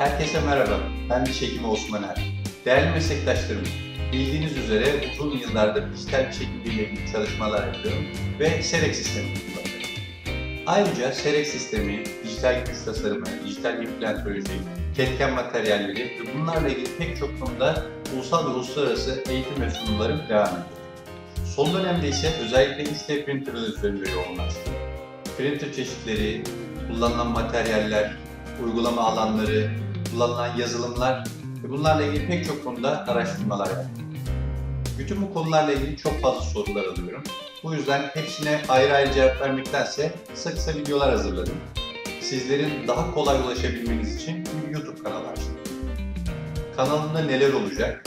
Herkese merhaba, ben diş hekimi Osman Er. Değerli meslektaşlarım, bildiğiniz üzere uzun yıllardır dijital diş hekimliği ile ilgili çalışmalar yapıyorum ve SEREK sistemi kullanıyorum. Ayrıca SEREK sistemi, dijital güç tasarımı, dijital implantoloji, ketken materyalleri ve bunlarla ilgili pek çok konuda ulusal ve uluslararası eğitim ve sunumlarım devam ediyor. Son dönemde ise özellikle 3D printerler üzerinde yoğunlaştım. Printer çeşitleri, kullanılan materyaller, uygulama alanları, kullanılan yazılımlar ve bunlarla ilgili pek çok konuda araştırmalar yaptım. Bütün bu konularla ilgili çok fazla sorular alıyorum. Bu yüzden hepsine ayrı ayrı cevap vermektense kısa kısa videolar hazırladım. Sizlerin daha kolay ulaşabilmeniz için bir YouTube kanalı açtım. Kanalımda neler olacak?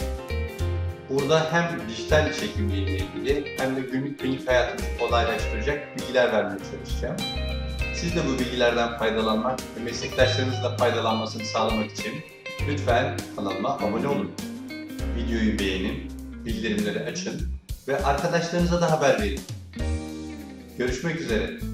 Burada hem dijital ile ilgili hem de günlük klinik hayatımızı kolaylaştıracak bilgiler vermeye çalışacağım. Siz de bu bilgilerden faydalanmak ve meslektaşlarınızın da faydalanmasını sağlamak için lütfen kanalıma abone olun. Videoyu beğenin, bildirimleri açın ve arkadaşlarınıza da haber verin. Görüşmek üzere.